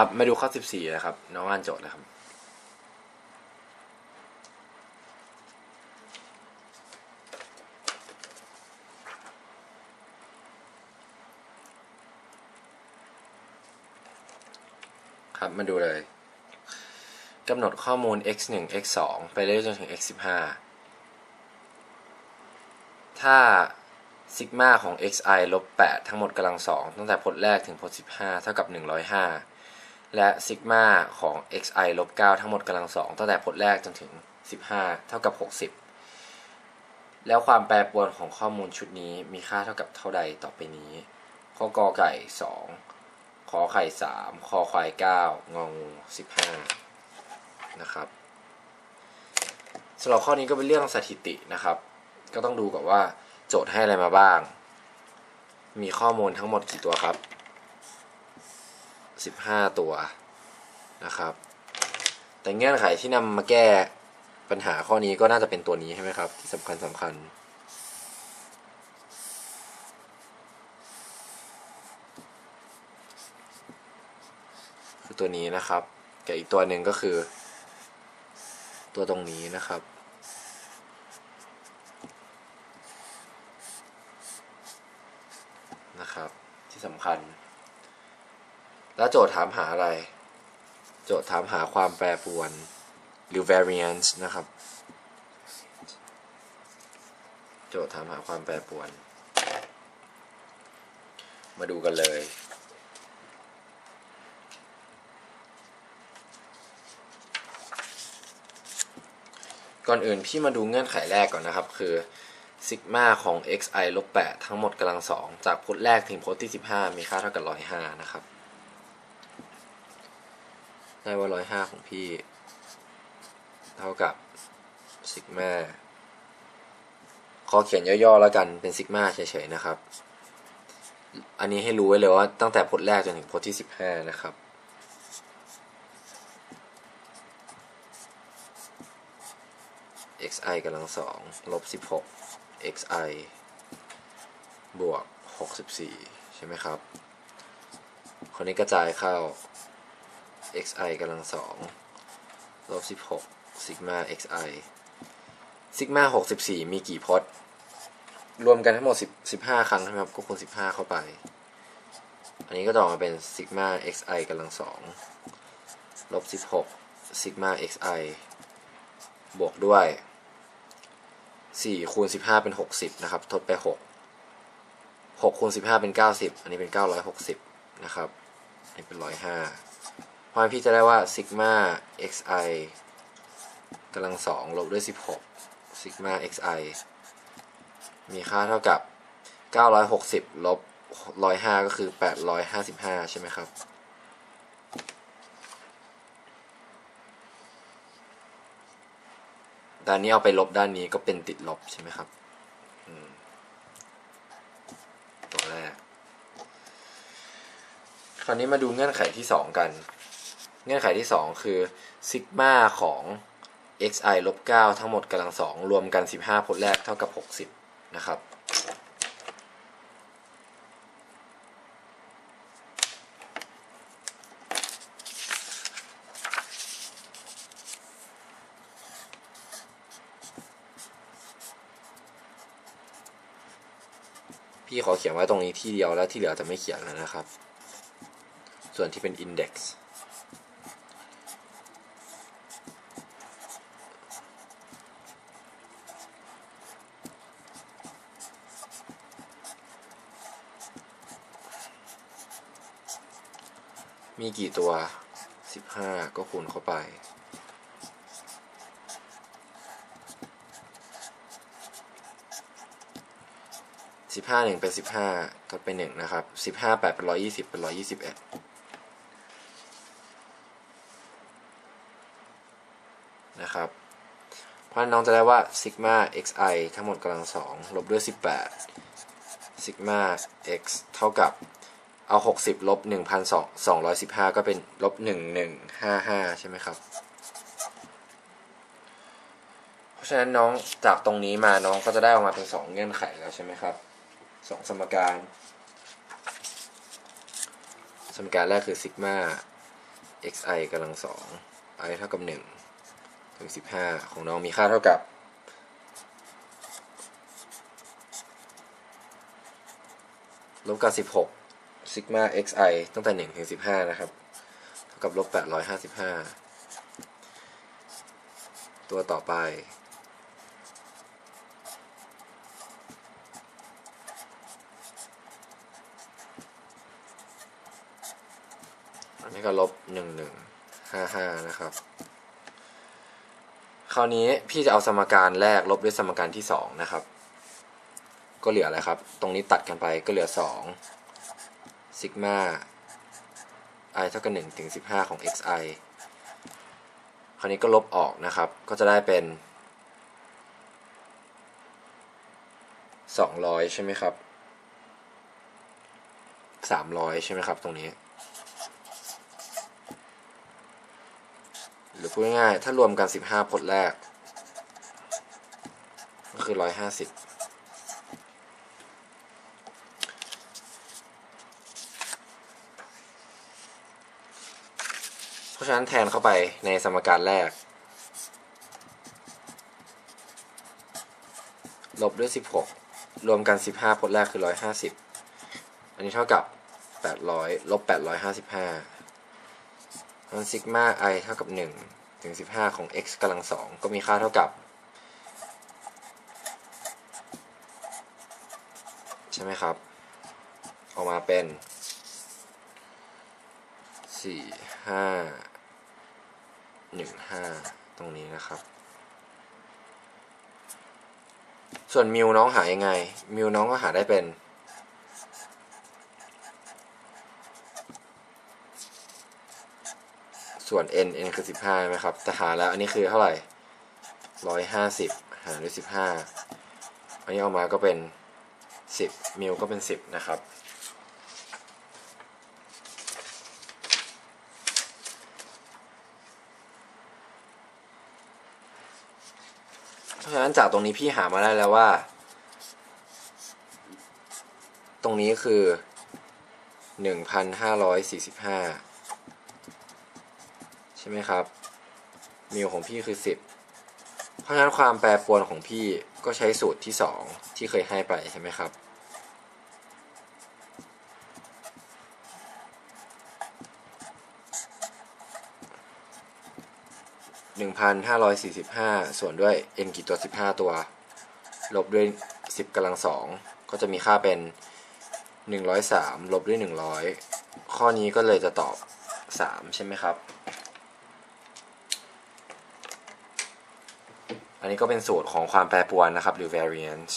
ครับมาดูข้อ14นะครับ น้องอ่านโจทย์เลยครับ ครับมาดูเลยกำหนดข้อมูล x 1 x 2ไปเรื่อยจนถึง x 15ถ้าซิกมาของ xi ลบ8ทั้งหมดกำลังสองตั้งแต่พจน์แรกถึงพจน์15 เท่ากับ 105 และซิกมาของ xi ลบ9ทั้งหมดกำลังสองตั้งแต่พจน์แรกจนถึง 15 เท่ากับ 60 แล้วความแปรปรวนของข้อมูลชุดนี้มีค่าเท่ากับเท่าใดต่อไปนี้ข้อกอไก่ 2 ขอไข่ 3 คอควาย 9 งองู 15 นะครับสำหรับข้อนี้ก็เป็นเรื่องสถิตินะครับ ก็ต้องดูก่อนว่าโจทย์ให้อะไรมาบ้าง มีข้อมูลทั้งหมดกี่ตัวครับ 15 ตัวนะครับ แต่เงื่อนไขที่นำมาแก้ปัญหาข้อนี้ก็น่าจะเป็นตัวนี้ใช่ไหมครับ ที่สำคัญสำคัญคือตัวนี้นะครับกับอีกตัวหนึ่งก็คือ ตัวตรงนี้นะครับนะครับ ที่สำคัญ แล้วโจทย์ถามหาอะไร โจทย์ถามหาความแปรปรวน หรือ variance นะครับ โจทย์ถามหาความแปรปรวน มาดูกันเลยก่อนอื่นพี่มาดูเงื่อนไขแรกก่อนนะครับ คือซิกมาของ xi ลบ8ทั้งหมดกำลังสองจากพจน์แรกถึงพจน์ที่ 15 มีค่าเท่ากับ 105 นะครับ ได้ว่า105ของพี่ เท่ากับซิกมาขอเขียนย่อๆแล้วกันเป็นซิกมาเฉยๆนะครับ อันนี้ให้รู้ไว้เลยว่าตั้งแต่พจน์แรกจนถึงพจน์ที่15นะครับ xi กำลังสองลบสิบหก xi บวกหกสิบสี่ใช่ไหมครับ คนนี้กระจายเข้า xi กำลังสองลบสิบหกซิกมา xi ซิกมาหกสิบสี่มีกี่พจน์รวมกันทั้งหมดสิบสิบห้าครั้งนะครับ ก็คูณสิบห้าเข้าไป อันนี้ก็จะอมาเป็นซิกมา xi กำลังสองลบสิบหกซิกมา xi บวกด้วย4คูณ15เป็น60นะครับ ทดไป6 6คูณ15เป็น90อันนี้เป็น960นะครับอันนี้เป็น105 เพราะพี่จะได้ว่าซิกมา xi กำลัง2ลบด้วย 16ซิกมา xi มีค่าเท่ากับ 960 ลบ 105 ก็คือ 855 ใช่ไหมครับ ด้านนี้เอาไปลบด้านนี้ก็เป็นติดลบใช่ไหมครับตัวแรก คราวนี้มาดูเงื่อนไขที่สองกัน เงื่อนไขที่สองคือซิกมาของ xi ลบ9ทั้งหมดกำลังสองรวมกัน 15พจน์แรกเท่ากับ 60 นะครับ พี่ขอเขียนไว้ตรงนี้ที่เดียวแล้วที่เหลือจะไม่เขียนแล้วนะครับ ส่วนที่เป็น index มีกี่ตัว 15 ก็คูณเข้าไป สิบห้าหนึ่งเป็นสิบห้าก็เป็นหนึ่งนะครับสิบห้าแปดเป็นร้อยยี่สิบเป็นร้อยยี่สิบเอ็ดนะครับ เพราะนั้นน้องจะได้ว่าซิกมา xi ทั้งหมดกำลังสองลบด้วยสิบแปดซิกมา x เท่ากับ เอาหกสิบลบหนึ่งพันสองสองร้อยสิบห้าก็เป็นลบหนึ่งหนึ่งห้าห้าใช่ไหมครับ เพราะฉะนั้นน้องจากตรงนี้มาน้องก็จะได้ออกมาเป็นสองเงื่อนไขแล้วใช่ไหมครับสองสมการ สมการแรกคือซิกมา xi กำลังสอง i เท่ากับหนึ่งถึงสิบห้าของน้องมีค่าเท่ากับลบกับสิบหก ซิกมา xi ตั้งแต่หนึ่งถึงสิบห้านะครับ เท่ากับลบแปดร้อยห้าสิบห้าตัวต่อไป อันนี้ก็ลบหนึ่งหนึ่งห้าห้านะครับ คราวนี้พี่จะเอาสมการแรกลบด้วยสมการที่สองนะครับ ก็เหลืออะไรครับ ตรงนี้ตัดกันไปก็เหลือสอง ซิกมา i เท่ากับหนึ่งถึงสิบห้าของ xi คราวนี้ก็ลบออกนะครับ ก็จะได้เป็นสองร้อยใช่ไหมครับสามร้อยใช่ไหมครับ ตรงนี้ หรือพูดง่ายๆถ้ารวมกัน 15 พจน์แรก ก็คือ 150 ราะฉะนั้นแทนเข้าไปในสมการแรก ลบด้วย 16 รวมกัน 15 พจน์แรกคือ 150 อันนี้เท่ากับ 800 ลบ 855มันซิกมา i เท่ากับ 1 ถึง 15 ของ x กำลัง 2 ก็มีค่าเท่ากับใช่ไหมครับ ออกมาเป็น 4 5 1 5ตรงนี้นะครับ ส่วนมิวน้องหายังไง มิวน้องก็หาได้เป็นส่วน n n คือ 15ใช่ไหมครับ แต่หาแล้วอันนี้คือเท่าไหร่ 150 หารด้วย 15 อันนี้ออกมาก็เป็น 10 มิลก็เป็น 10 นะครับ ราะฉะนั้นจากตรงนี้พี่หามาได้แล้วว่า ตรงนี้คือ 1,545 ใช่ไหมครับ มิลของพี่คือ 10 เพราะฉะนั้นความแปรปรวนของพี่ก็ใช้สูตรที่ 2 ที่เคยให้ไปใช่ไหมครับ 1,545 ส่วนด้วย n กี่ตัว 15 ตัว ลบด้วย 10กำลังสองก็จะมีค่าเป็น 103 ลบด้วย 100 ข้อนี้ก็เลยจะตอบ 3 ใช่ไหมครับ อันนี้ก็เป็นสูตรของความแปรปรวนนะครับ หรือ variance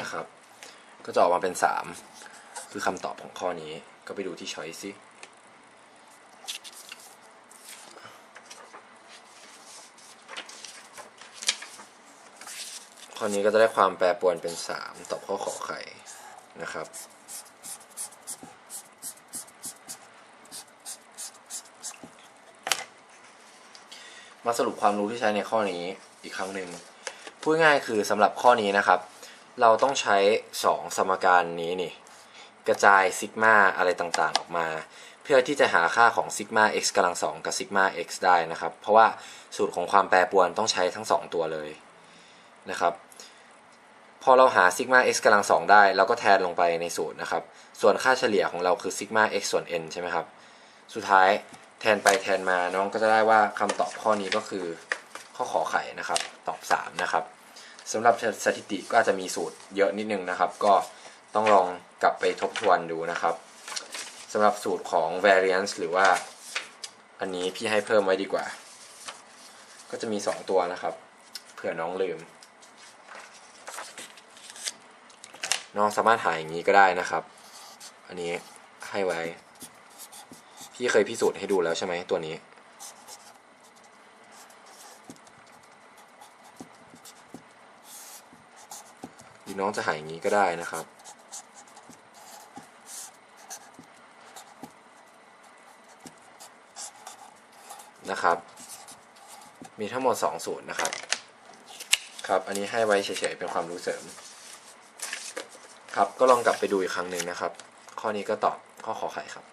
นะครับ ก็จะออกมาเป็น 3 คือคำตอบของข้อนี้ก็ไปดูที่ choice สิข้อนี้ก็จะได้ความแปรปรวนเป็น 3 ตอบข้อขอไข่นะครับ มาสรุปความรู้ที่ใช้ในข้อนี้อีกครั้งหนึ่งพูดง่ายคือสำหรับข้อนี้นะครับ เราต้องใช้ 2 สมการนี้นี่ กระจายซิกมาอะไรต่างๆออกมา เพื่อที่จะหาค่าของซิกมา x กำลังสองกับซิกมา x ได้นะครับ เพราะว่าสูตรของความแปรปรวนต้องใช้ทั้ง 2 ตัวเลยนะครับ พอเราหาซิกมา x กำลังสองได้เราก็แทนลงไปในสูตรนะครับ ส่วนค่าเฉลี่ยของเราคือซิกมา x ส่วน n ใช่ไหมครับ สุดท้ายแทนไปแทนมาน้องก็จะได้ว่าคำตอบข้อนี้ก็คือข้อขอไข่นะครับ ตอบ 3 นะครับสำหรับสถิติก็อาจจะมีสูตรเยอะนิดนึงนะครับ ก็ ต้องลองกลับไปทบทวนดูนะครับสำหรับสูตรของ variance หรือว่า อันนี้พี่ให้เพิ่มไว้ดีกว่า ก็จะมี 2 ตัวนะครับ เผื่อน้องลืม น้องสามารถหาอย่างนี้ก็ได้นะครับ อันนี้ให้ไว้ พี่เคยพิสูจน์ให้ดูแล้วใช่ไหมตัวนี้หรือน้องจะหายอย่างนี้ก็ได้นะครับ นะครับ มีทั้งหมด 2 สูตรนะครับ ครับ อันนี้ให้ไว้เฉยๆ เป็นความรู้เสริม ครับ ก็ลองกลับไปดูอีกครั้งหนึ่งนะครับ ข้อนี้ก็ตอบข้อขอไข่ครับ